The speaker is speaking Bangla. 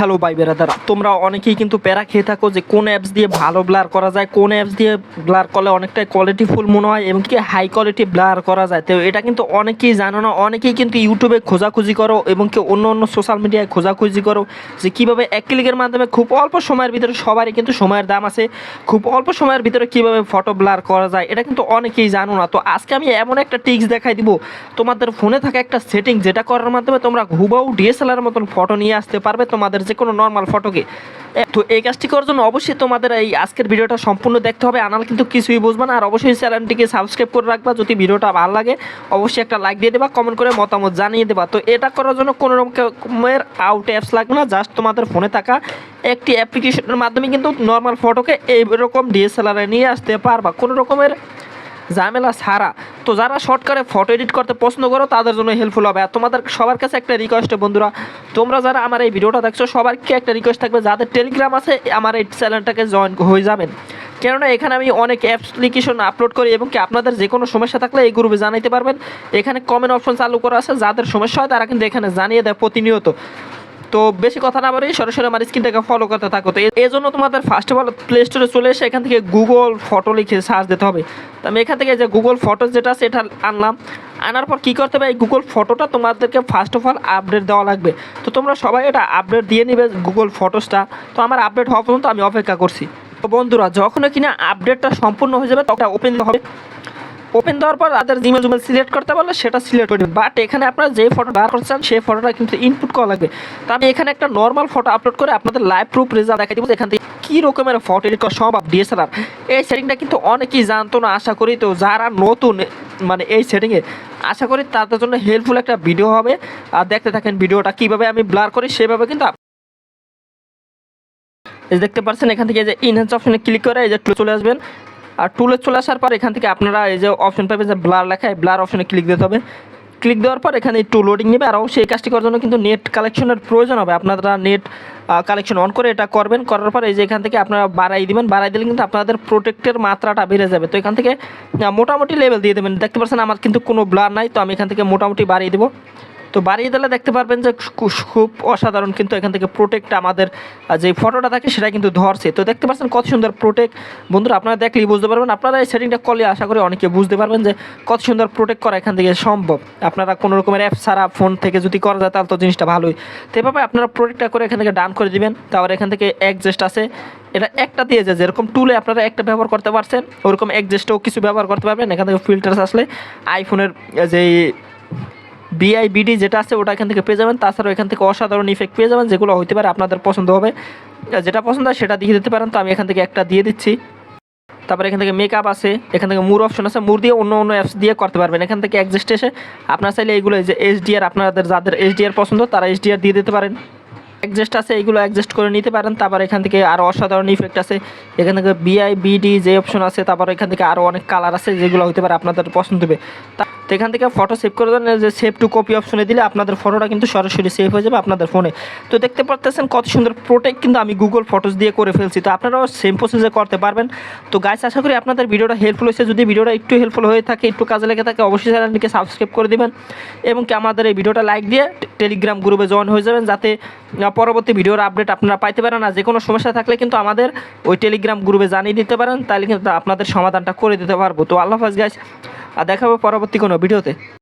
হ্যালো ভাই বেরাদারা তোমরা অনেকেই কিন্তু প্যারা খেয়ে থাকো যে কোন অ্যাপস দিয়ে ভালো ব্লার করা যায়, কোন অ্যাপস দিয়ে ব্লার করলে অনেকটাই কোয়ালিটিফুল মনে হয় এবং কি হাই কোয়ালিটি ব্লার করা যায়। তো এটা কিন্তু অনেকেই জানো না, অনেকেই কিন্তু ইউটিউবে খোঁজাখুঁজি করো এবং কি অন্য অন্য সোশ্যাল মিডিয়ায় খোঁজাখুঁজি করো যে কীভাবে এক ক্লিকের মাধ্যমে খুব অল্প সময়ের ভিতরে সবারই কিন্তু সময়ের দাম আছে, খুব অল্প সময়ের ভিতরে কীভাবে ফটো ব্লার করা যায়, এটা কিন্তু অনেকেই জানো না। তো আজকে আমি এমন একটা টিক্স দেখাই দিব, তোমাদের ফোনে থাকা একটা সেটিং যেটা করার মাধ্যমে তোমরা হুবাউ ডিএসএলআর মতন ফটো নিয়ে আসতে পারবে, তোমাদের যে কোনো নর্মাল ফটোকে তো এই কাজটি করার জন্য অবশ্যই তোমাদের এই আজকের ভিডিওটা সম্পূর্ণ দেখতে হবে। আনাল কিন্তু কিছুই বুঝবে না। আর অবশ্যই চ্যানেলটিকে সাবস্ক্রাইব করে রাখবা যদি ভিডিওটা ভালো লাগে। অবশ্যই একটা লাইক দিয়ে দেবা কমেন্ট করে মতামত জানিয়ে দেবা। তো এটা করার জন্য কোনো রকমের আউট অ্যাপস লাগবে না। জাস্ট তোমাদের ফোনে থাকা একটি অ্যাপ্লিকেশনের মাধ্যমে কিন্তু নর্মাল ফটোকে এইরকম ডিএসএলআরে নিয়ে আসতে পারবা। কোনো রকমের ঝামেলা ছাড়া। তো যারা শর্টকাটে ফটো এডিট করতে পছন্দ করো, তাদের জন্য হেল্পফুল হবে। আর তোমাদের সবার কাছে একটা রিকোয়েস্ট বন্ধুরা, তোমরা যারা আমার এই ভিডিওটা দেখছ সবাইকে একটা রিকোয়েস্ট থাকবে? যাদের টেলিগ্রাম আছে, আমার এই চ্যানেলটাকে জয়েন হয়ে যাবেন। কেননা এখানে আমি অনেক অ্যাপ্লিকেশন আপলোড করি এবং কি আপনাদের যে কোনো সমস্যা থাকলে এই গ্রুপে জানাইতে পারবেন। এখানে কমেন্ট অপশন চালু করা আছে, যাদের সমস্যা হয় তারা কিন্তু এখানে জানিয়ে দেয় প্রতিনিয়ত। তো বেশি কথা না বলে সরাসরি আমার স্ক্রিনটাকে ফলো করতে থাকো। তো এই জন্য তোমাদের ফার্স্ট অফ অল প্লে স্টোরে চলে এসে এখান থেকে গুগল ফটো লিখে সার্চ দিতে হবে। তো আমি এখান থেকে যে গুগল ফটো যেটা আছে এটা আনলাম। আনার পর কী করতে হবে? এই গুগল ফটোটা তোমাদেরকে ফার্স্ট অফ অল আপডেট দেওয়া লাগবে। তো তোমরা সবাই এটা আপডেট দিয়ে নিবে গুগল ফটোসটা তো আমার আপডেট হওয়া পর্যন্ত আমি অপেক্ষা করছি। তো বন্ধুরা যখন কিনা আপডেটটা সম্পূর্ণ হয়ে যাবে, তখন ওপেন হবে। ওপেন দেওয়ার পর তাদের জিমেল জুমেল সিলেক্ট করতে পারলে সেটা সিলেক্ট করে বাট এখানে আপনারা যে ফটো বার করছেন সেই ফটোটা কিন্তু ইনপুট করা লাগবে। তো আমি এখানে একটা নর্মাল ফটো আপলোড করে আপনাদের লাইভ প্রুফ রেজাল্ট দেখাই দিব এখান থেকে কী রকমের ফটো এডিট করা সম্ভব ডিএসএলআর এই সেটিংটা কিন্তু অনেকেই জানতো না, আশা করি তো যারা নতুন মানে এই সেটিংয়ে আশা করি তাদের জন্য হেল্পফুল একটা ভিডিও হবে। আর দেখতে থাকেন ভিডিওটা কীভাবে আমি ব্লার করি, সেভাবে কিন্তু দেখতে পাচ্ছেন, এখান থেকে যে ইনহ্যান্স অপশনে ক্লিক করে এই যে চলে আসবেন। আর টুলে চলে আসার পর এখান থেকে আপনারা এই যে অপশন পাবেন যে ব্লার লেখা ব্লার অপশনে ক্লিক দিতে হবে। ক্লিক দেওয়ার পর এখানে একটু লোডিং নেবে আর অবশ্যই এই কাজটি করার জন্য কিন্তু নেট কালেকশনের প্রয়োজন হবে। আপনারা নেট কালেকশন অন করে এটা করবেন। করার পর এই যে এখান থেকে আপনারা বাড়াই দিবেন। বাড়াই দিলে কিন্তু আপনাদের প্রোটেক্টের মাত্রাটা বেড়ে যাবে। তো এখান থেকে মোটামুটি লেভেল দিয়ে দেবেন। দেখতে পাচ্ছেন আমার কিন্তু কোনো ব্লার নাই, তো আমি এখান থেকে মোটামুটি বাড়িয়ে দেবো। তো বাড়িয়ে দিলে দেখতে পারবেন যে খুব অসাধারণ কিন্তু এখান থেকে প্রোটেক্ট আমাদের যে ফটোটা থাকে সেটা কিন্তু ধরছে। তো দেখতে পাচ্ছেন কত সুন্দর প্রোটেক্ট বন্ধুরা, আপনারা দেখলেই বুঝতে পারবেন। আপনারা এই সেটিংটা করলে আশা করি অনেকে বুঝতে পারবেন যে কত সুন্দর প্রোটেক্ট করা এখান থেকে সম্ভব। আপনারা কোনো রকমের অ্যাপ ছাড়া ফোন থেকে যদি করা যায়, তাহলে তো জিনিসটা ভালোই। তো এভাবে আপনারা প্রোটেক্টটা করে এখান থেকে ডান করে দিবেন। তারপর এখান থেকে অ্যাডজাস্ট আছে। এটা একটা দিয়ে যায় যেরকম টুলে আপনারা একটা ব্যবহার করতে পারছেন, ওরকম অ্যাডজাস্টও কিছু ব্যবহার করতে পারবেন। এখান থেকে ফিল্টার্স আসলে আইফোনের যেই বিআইবিডি যেটা আছে, ওটা এখান থেকে পেয়ে যাবেন। তাছাড়াও এখান থেকে অসাধারণ ইফেক্ট পেয়ে যাবেন, যেগুলো হতে পারে আপনাদের পছন্দ হবে। যেটা পছন্দ হয় সেটা দিয়ে দিতে পারেন। তো আমি এখান থেকে একটা দিয়ে দিচ্ছি। তারপরে এখান থেকে মেকআপ আছে, এখান থেকে মুর অপশন আছে। মুর দিয়ে অন্য অন্য অ্যাপস দিয়ে করতে পারবেন। এখান থেকে অ্যাডজাস্ট এসে আপনার চাইলে এইগুলো যে এইচডিআর আপনাদের যাদের এইচডিআর পছন্দ, তারা এইচডিআর দিয়ে দিতে পারেন। অ্যাডজাস্ট আছে, এইগুলো অ্যাডজাস্ট করে নিতে পারেন। তারপর এখান থেকে আরও অসাধারণ ইফেক্ট আছে। এখান থেকে বিআই বিডি যে অপশন আছে, তারপর এখান থেকে আরও অনেক কালার আছে, যেগুলো হতে পারে আপনাদের পছন্দ হবে। তা- এখান থেকে ফটো সেভ করে দেন, যে সেভ টু কপি অপশনে দিলে আপনাদের ফটোটা কিন্তু সরাসরি সেভ হয়ে যাবে আপনাদের ফোনে তো দেখতে পারতেছেন কত সুন্দর প্রোটেক্ট কিন্তু আমি গুগল ফটোস দিয়ে করে ফেলছি। তো আপনারাও সেম প্রসেসে করতে পারবেন। তো গাইস আশা করি আপনাদের ভিডিওটা হেল্পফুল হয়েছে। যদি ভিডিওটা একটু হেল্পফুল হয়ে থাকে, একটু কাজে লেগে থাকে, অবশ্যই চ্যানেলটিকে সাবস্ক্রাইব করে দেবেন। এবং কি আমাদের এই ভিডিওটা লাইক দিয়ে টেলিগ্রাম গ্রুপে জয়েন হয়ে যাবেন যাতে পরবর্তী ভিডিওর আপডেট আপনারা পাইতে পারেন। আর যে কোনো সমস্যা থাকলে কিন্তু আমাদের ওই টেলিগ্রাম গ্রুপে জানিয়ে দিতে পারেন, তাহলে কিন্তু আপনাদের সমাধানটা করে দিতে পারব। তো আল্লাহ হাফাজ গাছ আর দেখাবো পরবর্তী কোনো ভিডিওতে।